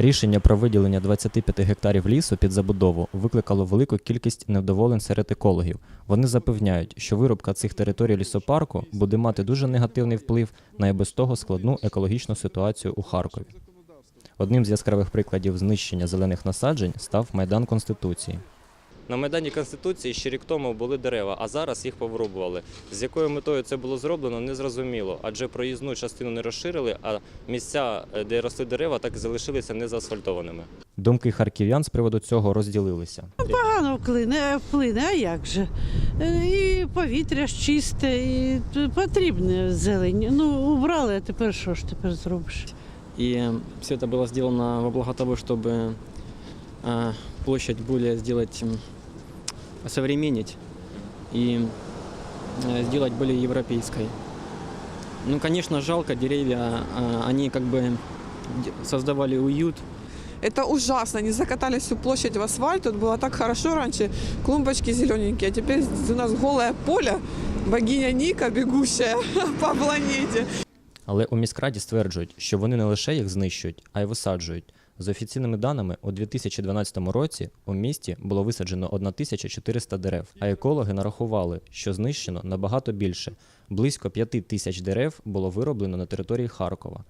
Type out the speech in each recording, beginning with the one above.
Рішення про виділення 25 гектарів лісу під забудову викликало велику кількість невдоволень серед екологів. Вони запевняють, що вирубка цих територій лісопарку буде мати дуже негативний вплив на і без того складну екологічну ситуацію у Харкові. Одним з яскравих прикладів знищення зелених насаджень став майдан Конституції. На майдані Конституції ще рік тому були дерева, а зараз їх повирубували. З якою метою це було зроблено, не зрозуміло, адже проїзну частину не розширили, а місця, е, де росли дерева, так і залишилися незаасфальтованими. Думки харків'ян з приводу цього розділилися. Погано вплине, вплине, а як же? Е, І повітря ж чисте, і т- потрібне зелень. Ну, убрали, а тепер що ж тепер зробиш? И все это было сделано во благо того, чтобы а, площадь более сделать, м, осовременить и э, сделать более европейской. Ну, конечно, жалко, деревья, а, они как бы д- создавали уют, Это ужасно. Они закатали всю площадь в асфальт. Тут было так хорошо раньше. Клумбочки зелененькие. А теперь у нас голое поле. Богиня Ника, бегущая по планете. Але у міськраді стверджують, що вони не лише їх знищують, а й висаджують. з офіційними даними, у 2012 році у місті було висаджено 1400 дерев, а екологи нарахували, що знищено набагато більше. Близько 5 тисяч дерев було вироблено на території Харкова.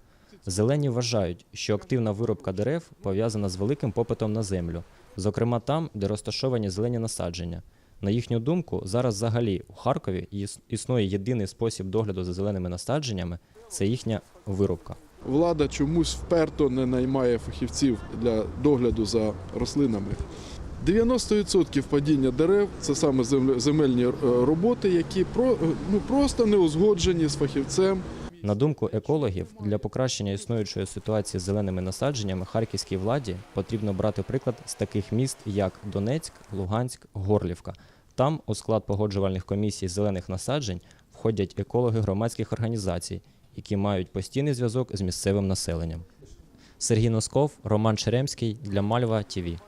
Зелені вважають, що активна вирубка дерев пов'язана з великим попитом на землю, зокрема там, де розташовані зелені насадження. На їхню думку, зараз взагалі у Харкові існує єдиний спосіб догляду за зеленими насадженнями це їхня вирубка. Влада чомусь вперто не наймає фахівців для догляду за рослинами. 90% падіння дерев це саме земельні е, роботи, які про, е, ну, просто не узгоджені з фахівцем. На думку екологів, для покращення існуючої ситуації з зеленими насадженнями харківській владі потрібно брати приклад з таких міст, як Донецьк, Луганськ, Горлівка. Там у склад погоджувальних комісій зелених насаджень входять екологи громадських організацій, які мають постійний зв'язок з місцевим населенням. Сергій Носков, Роман Черемський для Мальва ТІВІ.